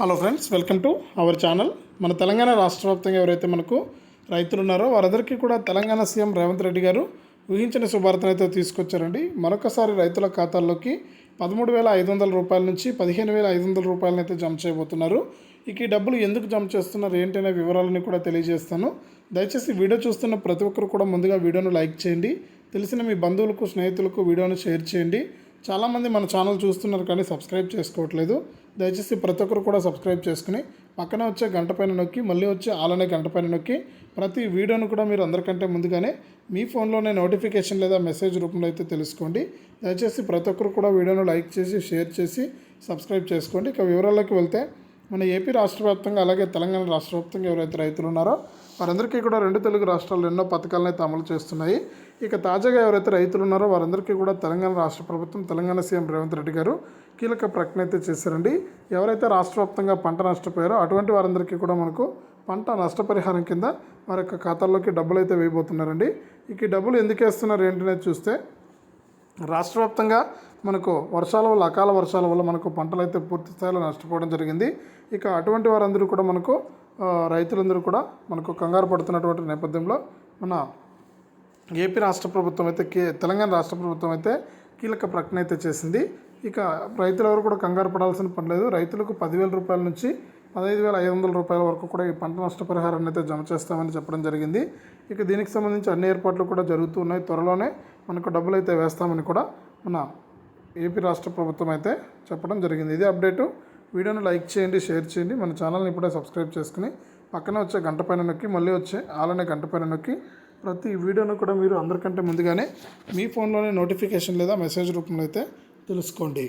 Hello friends welcome to our channel మన తెలంగాణ రాష్ట్ర వ్యాప్తంగా ఎవరైతే మనకు రైతులు ఉన్నారో వారందరికీ కూడా తెలంగాణ సీఎం రేవంత్ రెడ్డి గారు ఊహించిన శుభార్తను అయితే తీసుకొచ్చారండి. మరొకసారి రైతుల ఖాతాల్లోకి పదమూడు వేల ఐదు వందల రూపాయల నుంచి పదిహేను వేల ఐదు వందల రూపాయలను అయితే జమ చేయబోతున్నారు. ఇక ఈ డబ్బులు ఎందుకు జమ చేస్తున్నారు ఏంటనే వివరాలని కూడా తెలియజేస్తాను. దయచేసి వీడియో చూస్తున్న ప్రతి ఒక్కరు కూడా ముందుగా వీడియోను లైక్ చేయండి. తెలిసిన మీ బంధువులకు స్నేహితులకు వీడియోను షేర్ చేయండి. చాలామంది మన ఛానల్ చూస్తున్నారు కానీ సబ్స్క్రైబ్ చేసుకోవట్లేదు. దయచేసి ప్రతి ఒక్కరు కూడా సబ్స్క్రైబ్ చేసుకుని పక్కన వచ్చే గంట పైన నొక్కి మళ్ళీ వచ్చే ఆలనే గంట పైన నొక్కి ప్రతి వీడియోను కూడా మీరు అందరికంటే ముందుగానే మీ ఫోన్లోనే నోటిఫికేషన్ లేదా మెసేజ్ రూపంలో అయితే తెలుసుకోండి. దయచేసి ప్రతి ఒక్కరు కూడా వీడియోను లైక్ చేసి షేర్ చేసి సబ్స్క్రైబ్ చేసుకోండి. ఇక వివరాల్లోకి వెళ్తే మన ఏపీ రాష్ట్ర వ్యాప్తంగా అలాగే తెలంగాణ రాష్ట్ర వ్యాప్తంగా ఎవరైతే రైతులు ఉన్నారో వారందరికీ కూడా రెండు తెలుగు రాష్ట్రాలు ఎన్నో పథకాలను అయితే అమలు చేస్తున్నాయి. ఇక తాజాగా ఎవరైతే రైతులు ఉన్నారో వారందరికీ కూడా తెలంగాణ రాష్ట్ర ప్రభుత్వం తెలంగాణ సీఎం రేవంత్ రెడ్డి గారు కీలక ప్రకటన అయితే చేశారండి. ఎవరైతే రాష్ట్ర వ్యాప్తంగా పంట నష్టపోయారో అటువంటి వారందరికీ కూడా మనకు పంట నష్టపరిహారం కింద వారి యొక్క ఖాతాల్లోకి డబ్బులు అయితే వేయబోతున్నారండి. ఇక ఈ డబ్బులు ఎందుకు వేస్తున్నారు ఏంటనేది చూస్తే రాష్ట్ర వ్యాప్తంగా మనకు వర్షాల వల్ల అకాల వర్షాల వల్ల మనకు పంటలు అయితే పూర్తి స్థాయిలో నష్టపోవడం జరిగింది. ఇక అటువంటి వారందరూ కూడా మనకు రైతులందరూ కూడా మనకు కంగారు పడుతున్నటువంటి నేపథ్యంలో మన ఏపీ రాష్ట్ర ప్రభుత్వం అయితే కే తెలంగాణ రాష్ట్ర ప్రభుత్వం అయితే కీలక ప్రకటన అయితే చేసింది. ఇక రైతులు ఎవరు కూడా కంగారు పడాల్సిన పని లేదు. రైతులకు పదివేల రూపాయల నుంచి పదహైదు వేల ఐదు వందల రూపాయల వరకు కూడా ఈ పంట నష్టపరిహారాన్ని అయితే జమ చేస్తామని చెప్పడం జరిగింది. ఇక దీనికి సంబంధించి అన్ని ఏర్పాట్లు కూడా జరుగుతూ ఉన్నాయి త్వరలోనే మనకు డబ్బులు అయితే వేస్తామని కూడా మన ఏపీ రాష్ట్ర ప్రభుత్వం అయితే చెప్పడం జరిగింది. ఇది అప్డేటు. వీడియోను లైక్ చేయండి షేర్ చేయండి. మన ఛానల్ని ఇప్పుడే సబ్స్క్రైబ్ చేసుకుని పక్కన వచ్చే గంట పైన నొక్కి మళ్ళీ వచ్చే ఆలనే గంట పైన నొక్కి ప్రతి వీడియోను కూడా మీరు అందరికంటే ముందుగానే మీ ఫోన్లోనే నోటిఫికేషన్ లేదా మెసేజ్ రూపంలో అయితే తెలుసుకోండి.